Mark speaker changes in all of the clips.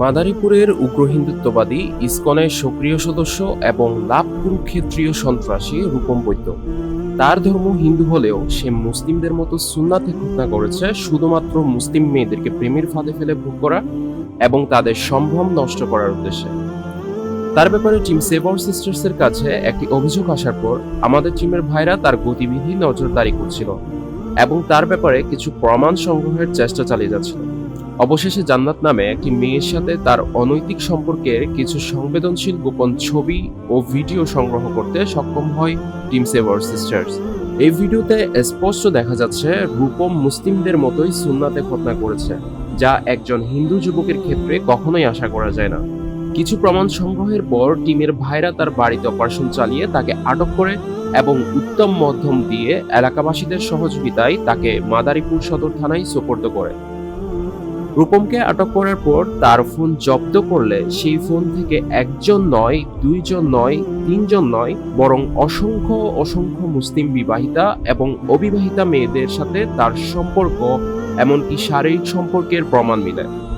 Speaker 1: মাদারীপুরের উগ্র হিন্দুত্ববাদী ইসকনের সক্রিয় সদস্য এবং লাভ কুরুক্ষেত্রীয় সন্ত্রাসী রূপম বৈদ্য। তার ধর্ম হিন্দু হলেও সে মুসলিমদের মতো সুন্নাতে ঘটনা করেছে শুধুমাত্র মুসলিম মেয়েদেরকে প্রেমের ফাঁদে ফেলে ভোগ করা এবং তাদের সম্ভ্রম নষ্ট করার উদ্দেশ্যে। তার ব্যাপারে টিম সেভর সিস্টার্সের কাছে একটি অভিযোগ আসার পর আমাদের টিমের ভাইরা তার গতিবিধি নজরদারি করছিল এবং তার ব্যাপারে কিছু প্রমাণ সংগ্রহের চেষ্টা চালিয়ে যাচ্ছিল। অবশেষে জান্নাত নামে একটি মেয়ের সাথে তার অনৈতিক সম্পর্কের কিছু সংবেদনশীল গোপন ছবি ও ভিডিও সংগ্রহ করতে সক্ষম হয় টিম সেভার সিস্টার্স এই ভিডিওতে স্পষ্ট দেখা যাচ্ছে রূপম মুসলিমদের মতোই সুন্নাতে ঘটনা করেছে, যা একজন হিন্দু যুবকের ক্ষেত্রে কখনোই আশা করা যায় না। কিছু প্রমাণ সংগ্রহের পর টিমের ভাইরা তার বাড়িতে অপারেশন চালিয়ে তাকে আটক করে এবং উত্তম মধ্যম দিয়ে এলাকাবাসীদের সহযোগিতায় তাকে মাদারীপুর সদর থানায় সোপর্দ করে। রূপমকে আটক করার পর তার ফোন জব্দ করলে সেই ফোন থেকে একজন নয়, দুইজন নয়, তিনজন নয়, বরং অসংখ্য অসংখ্য মুসলিম বিবাহিতা এবং অবিবাহিতা মেয়েদের সাথে তার সম্পর্ক, এমনকি শারীরিক সম্পর্কের প্রমাণ মিলে।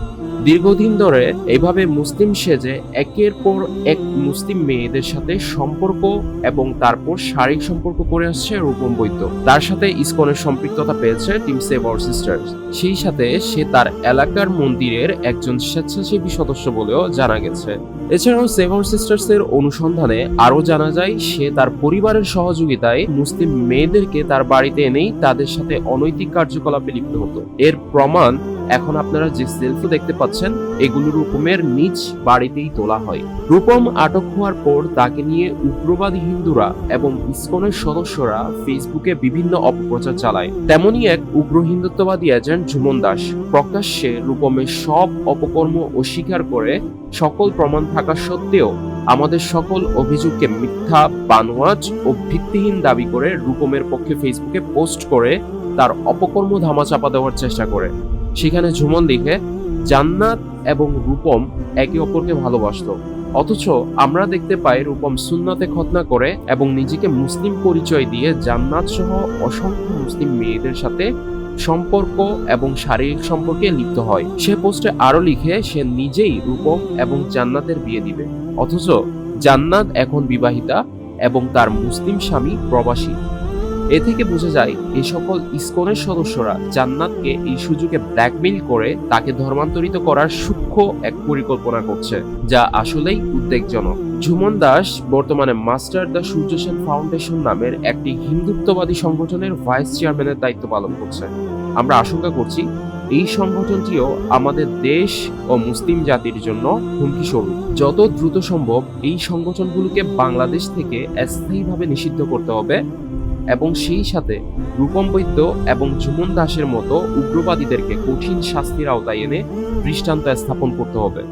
Speaker 1: দীর্ঘদিন ধরে এইভাবে মুসলিম সেজে একের পর এক মুসলিম মেয়েদের সাথে সম্পর্ক এবং তারপর শারীরিক সম্পর্ক করে আসছে রূপম বৈদ্য। তার সাথে ইসকনের সম্পৃক্ততা পেয়েছে টিম সেভ আওয়ার সিস্টার্স। সেই সাথে সে তার এলাকার মন্দিরের একজন স্বেচ্ছাসেবী সদস্য বলেও জানা গেছে। এছাড়াও সেভ আওয়ার সিস্টার্স এর অনুসন্ধানে আরও জানা যায়, সে তার পরিবারের সহযোগিতায় মুসলিম মেয়েদেরকে তার বাড়িতে এনেই তাদের সাথে অনৈতিক কার্যকলাপে লিপ্ত হতো। এর প্রমাণ এখন আপনারা যে সেলফি দেখতে পাচ্ছেন, এগুলো রূপমের নিজ বাড়িতেই তোলা হয়। রূপম আটক হওয়ার পর তাকে নিয়ে উগ্রবাদী হিন্দুরা এবং ইসকনের সদস্যরা ফেসবুকে বিভিন্ন অপপ্রচার চালায়। তেমনই এক উগ্র হিন্দুত্ববাদী এজেন্ট ঝুমন দাস প্রকাশ্যে রূপমের সব অপকর্ম অস্বীকার করে সকল প্রমাণ থাকা সত্ত্বেও আমাদের সকল অভিযোগকে মিথ্যা, বানোয়াজ ও ভিত্তিহীন দাবি করে রূপমের পক্ষে ফেসবুকে পোস্ট করে তার অপকর্ম ধামাচাপা দেওয়ার চেষ্টা করে। সেখানে ঝুমন লিখে জান্নাত এবং রূপম একে অপরকে ভালোবাসতো। অথচ আমরা দেখতে পাই রূপম সুন্নাতে খতনা করে এবং নিজেকে মুসলিম পরিচয় দিয়ে জান্নাত সহ অসংখ্য মুসলিম মেয়েদের সাথে সম্পর্ক এবং শারীরিক সম্পর্কে লিপ্ত হয়। সে পোস্টে আরও লিখে, সে নিজেই রূপম এবং জান্নাতের বিয়ে দিবে। অথচ জান্নাত এখন বিবাহিতা এবং তার মুসলিম স্বামী প্রবাসী। এ থেকে বোঝা যায়, এই সকল ইসকনের সদস্যরা জান্নাতকে এই সুযোগে ব্ল্যাকমেইল করে তাকে ধর্মান্তরিত করার সূক্ষ্ম এক পরিকল্পনা করছে, যা আসলেই উদ্বেগজনক। ঝুমন দাস বর্তমানে মাস্টার দ্য সূর্য সেন ফাউন্ডেশন নামের একটি হিন্দুত্ববাদী সংগঠনের ভাইস চেয়ারম্যানের দায়িত্ব পালন করছে। আমরা আশঙ্কা করছি, এই সংগঠনটিও আমাদের দেশ ও মুসলিম জাতির জন্য হুমকি স্বরূপ যত দ্রুত সম্ভব এই সংগঠনগুলোকে বাংলাদেশ থেকে স্থায়ীভাবে নিষিদ্ধ করতে হবে এবং সেই সাথে রূপম বৈদ্য এবং ঝুমন দাসের মতো উগ্রবাদীদেরকে কঠিন শাস্তির আওতায় এনে দৃষ্টান্ত স্থাপন করতে হবে।